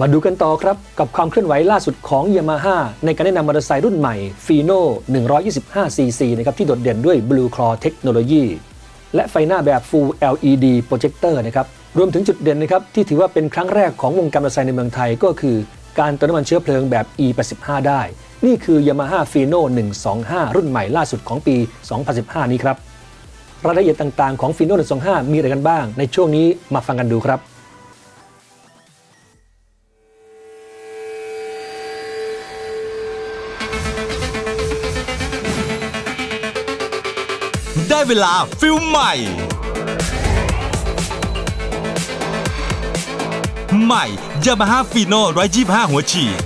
มาดูกันต่อครับกับความเคลื่อนไหวล่าสุดของ Yamaha ในการแนะนำมอเตอร์ไซค์รุ่นใหม่ Fino 125cc นะครับที่โดดเด่นด้วย Blue Claw Technology และไฟหน้าแบบ Full LED Projector นะครับรวมถึงจุดเด่นนะครับที่ถือว่าเป็นครั้งแรกของวงการมอเตอร์ไซค์ในเมืองไทยก็คือ การเติมน้ำมันเชื้อเพลิงแบบ E85 ได้ นี่คือ Yamaha Fino 125 รุ่นใหม่ล่าสุดของปี 2015 นี้ครับรายละเอียดต่างๆของ Fino 125 มีอะไรกันบ้าง ในช่วงนี้มาฟังกันดูครับ ได้เวลาฟิลใหม่ ใหม่ Yamaha Fino 125หัวฉีด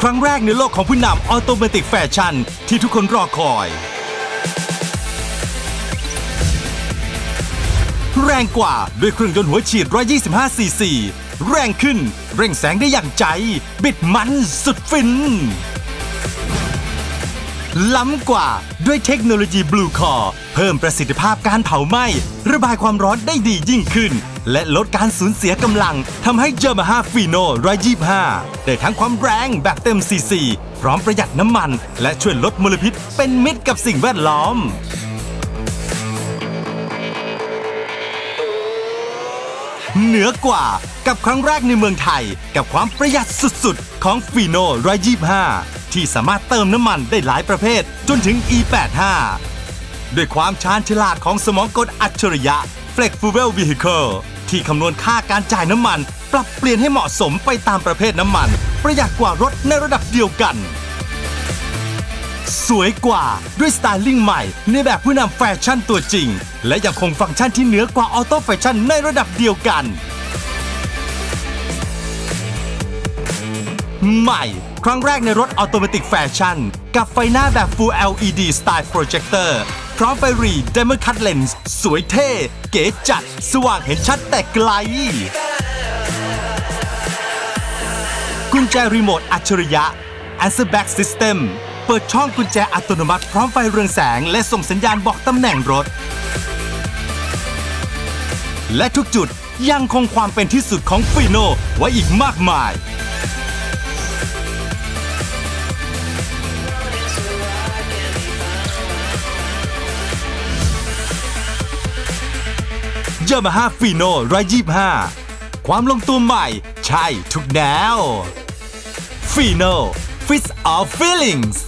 ครั้งแรกในโลกของผู้นำออโตเมติกแฟชั่นที่ทุกคนรอคอย แรงกว่าด้วยเครื่องยนต์หัวฉีด 125 ซีซี แรงขึ้น เร่งแสงได้อย่างใจ บิดมันสุดฟิน ล้ำกว่าด้วยเทคโนโลยี Blue Core เพิ่มประสิทธิภาพการเผาไหม้ ระบายความร้อนได้ดียิ่งขึ้น และลดการสูญเสียกำลังทำให้ Yamaha Fino 125 ได้ทั้งความแรงแบบเต็มซีซีพร้อมประหยัดน้ำมัน และช่วยลดมลพิษเป็นมิตรกับสิ่งแวดล้อม เหนือกว่ากับครั้งแรกในเมืองไทย กับความประหยัดสุดๆ ของฟีโน่125ที่สามารถเติมน้ำมันได้หลายประเภทจนถึง E85 ด้วยความชาญฉลาดของสมองกลอัจฉริยะ Flex Fuel Vehicle ที่คำนวณค่าการจ่ายน้ำมัน ปรับเปลี่ยนให้เหมาะสมไปตามประเภทน้ำมัน ประหยัดกว่ารถในระดับเดียวกัน สวยกว่าด้วยสไตลิ่งใหม่ ในแบบผู้นำแฟชั่นตัวจริง และยังคงฟังก์ชันที่เหนือกว่าออโต้แฟชั่นในระดับเดียวกัน ใหม่ ครั้งแรกในรถออโตเมติกแฟชั่น กับไฟหน้าแบบ Full LED Style Projector พร้อมไฟรี Diamond Cut Lens สวยเท่ เก๋จัด สว่างเห็นชัดแต่ไกลกุญแจรีโมทอัจฉริยะ Answer Back System ปิดช่องกุญแจอัตโนมัติพร้อมไฟเรืองแสง และส่งสัญญาณบอกตำแหน่งรถ และทุกจุดยังคงความเป็นที่สุดของฟีโนไว้อีกมากมาย Yamaha Fino 125 ความลงตัวใหม่ ใช่ทุกแนว Fino Fits All Feelings